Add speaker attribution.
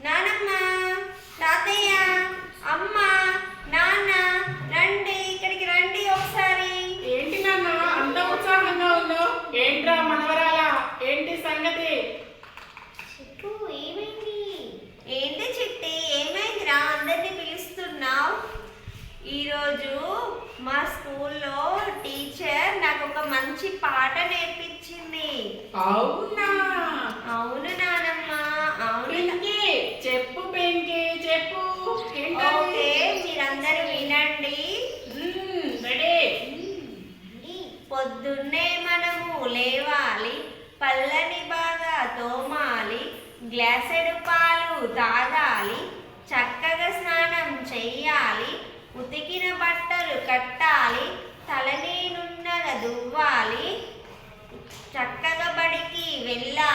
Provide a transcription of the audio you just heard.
Speaker 1: నానమ్మ తాతయ్య అమ్మ నాన్న రండి ఇక్కడికి రండి ఒకసారి.
Speaker 2: ఏంటి నాన్న అంత ఉత్సాహంగా ఉందో ఏంట్రా మనవరాల? ఏంటి సంగతి?
Speaker 1: చిట్టు ఏమైంది? ఏంటి చిట్టి ఏమైందిరా? అందరినీ పిలుస్తున్నావు. ఈరోజు మా స్కూల్లో టీచర్ నాకు ఒక మంచి పాట నేర్పించింది.
Speaker 2: అవునా?
Speaker 1: అవును పళ్ళని బాగా తోమాలి గ్లాసెడు పాలు తాగాలి చక్కగా స్నానం చెయ్యాలి ఉతికిన బట్టలు కట్టాలి తలనీనున్నగా దువ్వాలి చక్కగా బడికి వెళ్ళాలి.